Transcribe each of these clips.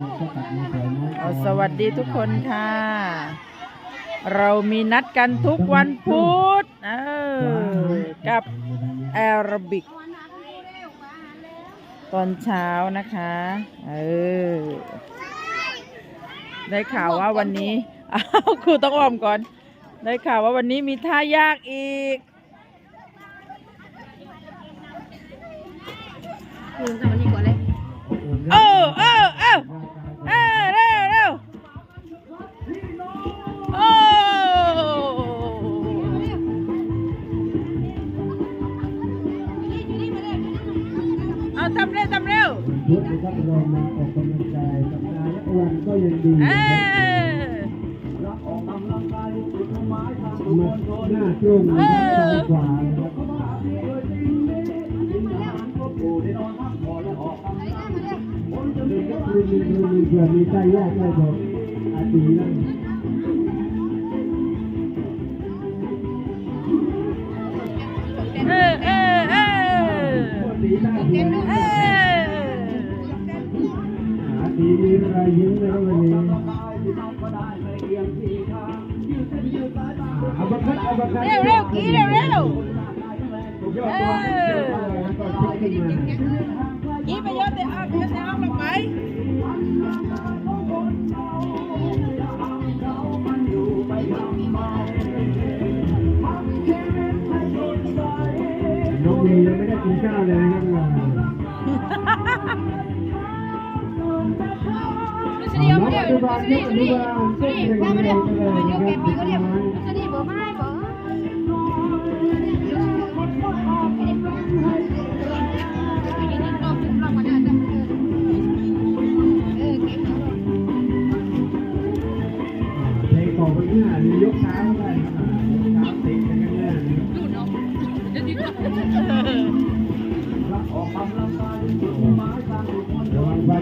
เอาสวัสดีทุกคนค่ะ เรามีนัดกันทุกวันพุธเออกับแอโรบิก ตอนเช้านะคะ เออ ได้ข่าวว่าวันนี้อ้าวครูต้องอ้อมก่อน ได้ข่าวว่าวันนี้มีท่ายากอีกลืมทำอันนี้ก่อนเลยเออเออเออ ออกกำลังกายสัปดาห์ละวันก็ยังดีเอนะครับอมาหน้าตรงนะครับซ้ายขวานะครับคือมีคือมีเผื่อมีใจแยกเลยบอกอาตีนะเออเออเออ ตีได้เผื่อเอออาตีมีรอยยิ้มนะครับวันนี้เอาบักคัดเอาบักคัดเร็วเร็วกี่เร็วเร็วเออกี่ไปยอดแต่เอายอดแต่เอาลงไปน้องมียังไม่ได้กินข้าวเลย นะครับดูสิเดี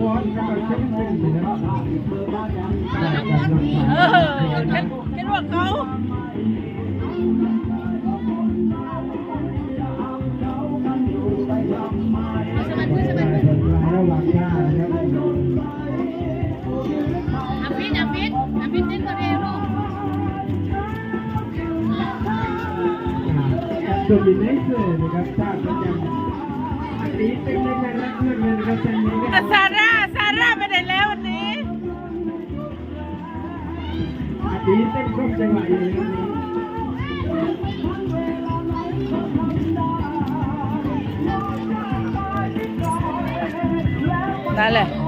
อดสะกอนก็ไปเช็คขึ้นนะครับได้การรักษา เออเห็นเห็นว่าเขา สมันคือสมัน ได้ผลลายระหว่างท่านะครับ อาฟิตอาฟิตอาฟิตเต้นตัวเองลูก โดมิเนเตอร์นะครับท่าประจำอันนี้เป็นเล่นๆรักเงินเลยนะครับท่านนี้ แต่ซาร่ จังหวะอยู่เลยครับนั่นแหละ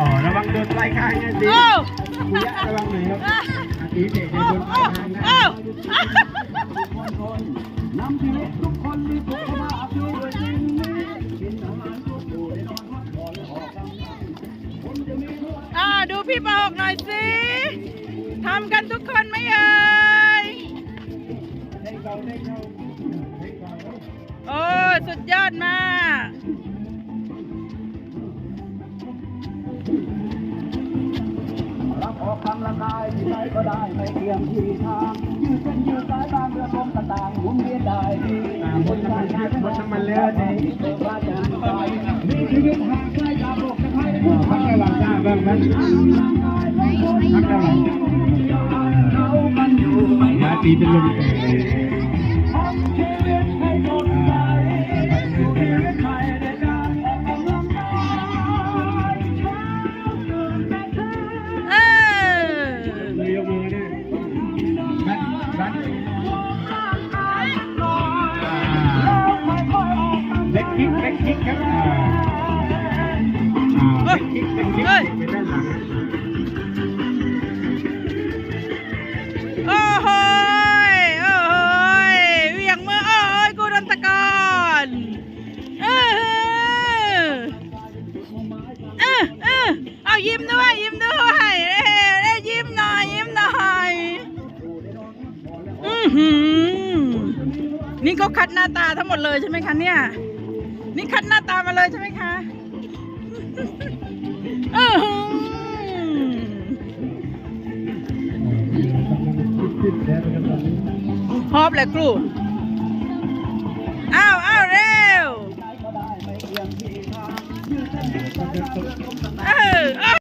อ๋อระวังโดนปลายคางนะสิเอ้าคุยะระวังหน่อยครับอาทิตย์เด็กโดนปลาเอ้ายคางนะ ดูพี่บอกหน่อยสิทำกันทุกคนไหมเอ่ยโอ้สุดยอดมากรับออกกำลังกายที่ไหนก็ได้ไม่เกี่ยงที่ทางยืดเส้นยืดสายตามเรือลมต่างๆหมุนเวียนได้ดีอ่าบนน้ำมันเยอะบนน้ำมันเลอะนี่เกิดมาจากใจมีชีวิตห่างไกลจากโลกจะให้อ๋อพักระหว่าง หน้ อ่าเล็กคิกเล็กคิกไปด้านหลังโอ้โหยโอ้โหยเวียงมือโอ้ยกูโดนตะกอนเออเออเออเอายิ้มด้วยยิ้มด้วยเอ้ยเอ้ยยิ้มหน่อยยิ้มหน่อยอือหือนี่ก็คัดหน้าตาทั้งหมดเลยใช่ไหมคะเนี่ย นี่คัดหน้าตามาเลยใช่ไหมคะ ฮอบแหละครูอ้าวอ้าวเร็วเออ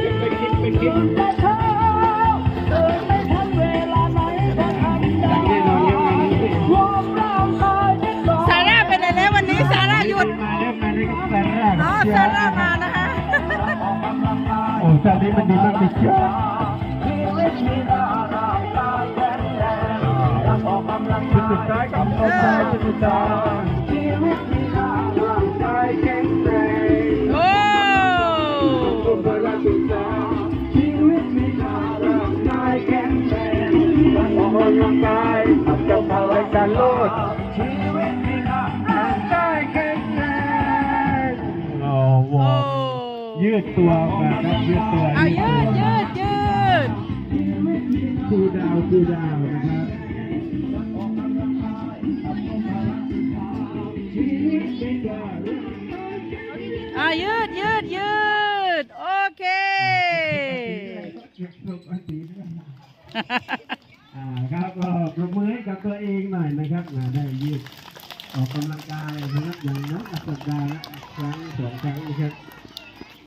กคิกอีกแล้วเล็กคิกเล็กคิกหลังแน่นอนยังไงนี่ซาร่าไปไหนแล้ววันนี้ซาร่าหยุดมานแรกอ๋อซาร่ามานะคะโอ้ซานี้มันดีมากเลยเชียวสุดท้ายกับโอ้ยชุดสุดท้าย สุขภาพสุขภาพชีวิตมีค่าร่างกายแข็งแรงการออกกำลังกายจะพาไปการโลดชีวิตมีค่าร่างกายแข็งแรงโอ้โหโอ้ยืดตัวแบบนั้นยืดตัวเอายืดยืดยืดคูลดาวน์คูลดาวน์นะครับอ่ายืดยืดยืด อ่าครับก็ปรบมือให้กับตัวเองหน่อยนะครับนะได้